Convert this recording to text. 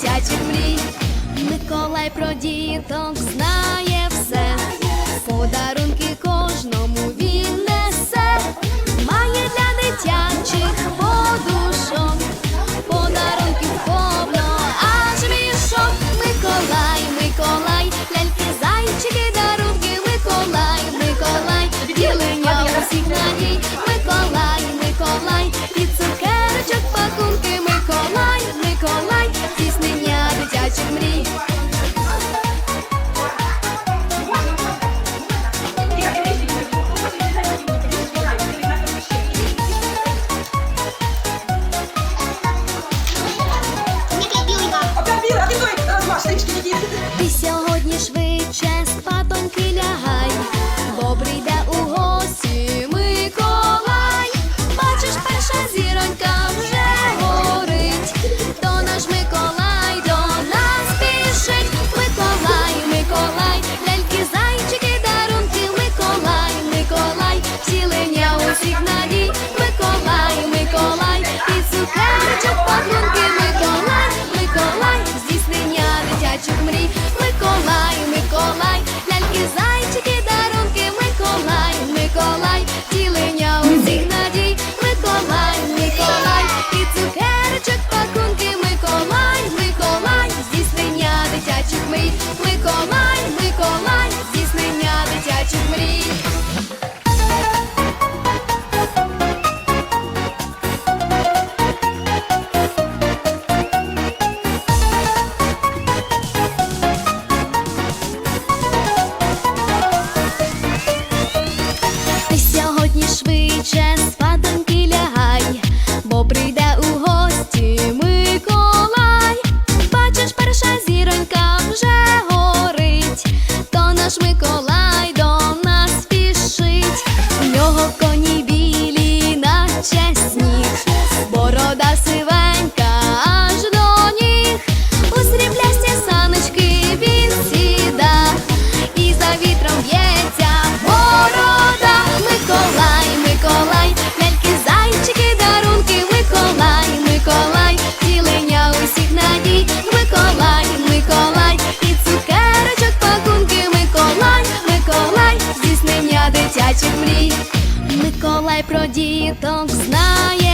дитячих мрій. Миколай про діток знає все, подарунки кожному. We go. про діток знає.